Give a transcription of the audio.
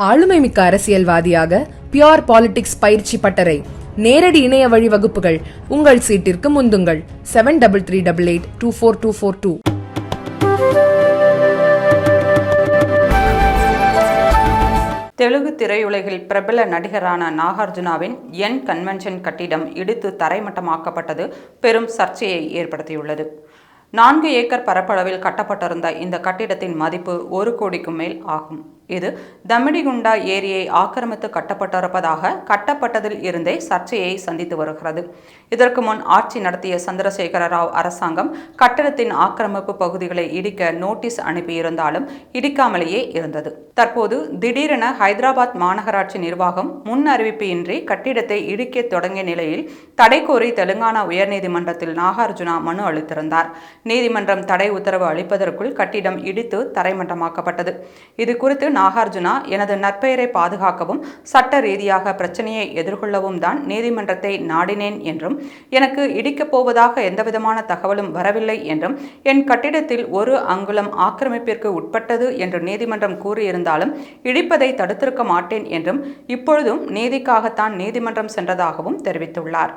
ஆளுமைமிக்க அரசியல்வாதியாக pure politics பயிற்சி பட்டறை. நேரடி இணைய வழி வகுப்புகள். உங்கள் சீட்டிற்கு முந்துங்கள். Seven double three double eight two four two four two Telugu திரையுலகில் பிரபல நடிகரான நாகார்ஜுனாவின் என் கன்வென்ஷன் கட்டிடம் இடித்து தரைமட்டமாக்கப்பட்டது பெரும் சர்ச்சையை ஏற்படுத்தியுள்ளது. நான்கு ஏக்கர் பரப்பளவில் கட்டப்பட்டிருந்த இந்த கட்டிடத்தின் மதிப்பு ஒரு கோடிக்கும் மேல் ஆகும். இது தமிடிகுண்டா ஏரியை ஆக்கிரமித்து கட்டப்பட்டிருப்பதாக கட்டப்பட்டதில் இருந்தே சர்ச்சையை சந்தித்து வருகிறது. இதற்கு முன் ஆட்சி நடத்திய சந்திரசேகர ராவ் அரசாங்கம் கட்டடத்தின் ஆக்கிரமிப்பு பகுதிகளை இடிக்க நோட்டீஸ் அனுப்பியிருந்தாலும் இடிக்காமலேயே இருந்தது. தற்போது திடீரென ஹைதராபாத் மாநகராட்சி நிர்வாகம் முன் அறிவிப்பு இன்றி கட்டிடத்தை இடிக்க தொடங்கிய நிலையில் தடை கோரி தெலுங்கானா உயர்நீதிமன்றத்தில் நாகார்ஜுனா மனு அளித்திருந்தார். நீதிமன்றம் தடை உத்தரவு அளிப்பதற்குள் கட்டிடம் இடித்து தரைமட்டமாக்கப்பட்டது. இது குறித்து நாகார்ஜுனா எனது நற்பெயரை பாதுகாக்கவும் சட்ட ரீதியாக பிரச்சனையை எதிர்கொள்ளவும் தான் நீதிமன்றத்தை நாடினேன் என்றும் எனக்கு இடிக்கப் போவதாக எந்தவிதமான தகவலும் வரவில்லை என்றும் என் கட்டிடத்தில் ஒரு அங்குலம் ஆக்கிரமிப்பிற்கு உட்பட்டது என்று நீதிமன்றம் கூறியிருந்தாலும் இடிப்பதை தடுத்திருக்க மாட்டேன் என்றும் இப்பொழுதும் நீதிக்காகத்தான் நீதிமன்றம் சென்றதாகவும் தெரிவித்துள்ளார்.